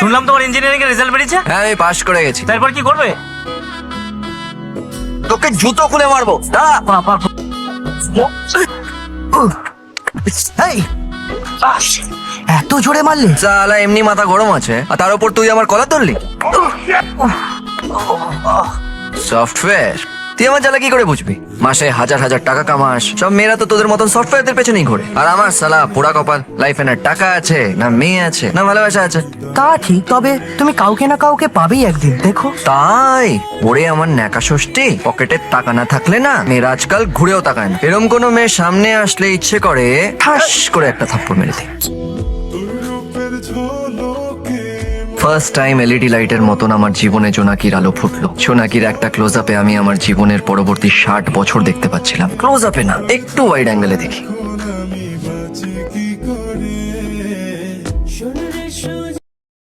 শুনলাম তোমার ইঞ্জিনিয়ারিং এর রেজাল্ট বেরিয়েছে? হ্যাঁ আমি পাশ করে গেছি। তারপর কি করবে? তোকে জুতো খুলে মারবো। দাঁড়া। বাবা এই এত জোরে মারলি? সালা এমনি মাথা গরম আছে। আর তার উপর তুই আমার কলা ধরলি সফটওয়্যার তুই আমার জ্বালা কি করে বুঝবি? মাসে হাজার হাজার টাকা কামাস। সব মেয়েরা তো তোদের মতন সফটওয়্যারদের পেছনেই ঘোরে। আর আমার সালা পোড়া কপাল লাইফে না টাকা আছে না মেয়ে আছে না ভালোবাসা আছে। তা ঠিক তবে তুমি কাউকে না কাউকে পাবেই একদিন দেখো। তাই? ওরে আমার ন্যাকা ষষ্ঠী পকেটে টাকা না থাকলে না মেয়ের আজকাল ঘুরেও তাকায় না। এরম কোনো মেয়ে সামনে আসলে ইচ্ছে করে ঠাস করে একটা থাপ্পড় মেরে দিই। ফার্স্ট টাইম এলইডি লাইটের মতন আমার জীবনে জোনাকির আলো ফুটলো। সোনাকির একটা ক্লোজ আপে আমি আমার জীবনের পরবর্তী ষাট বছর দেখতে পাচ্ছিলাম। ক্লোজ আপে না একটু ওয়াইড অ্যাঙ্গেলে দেখি।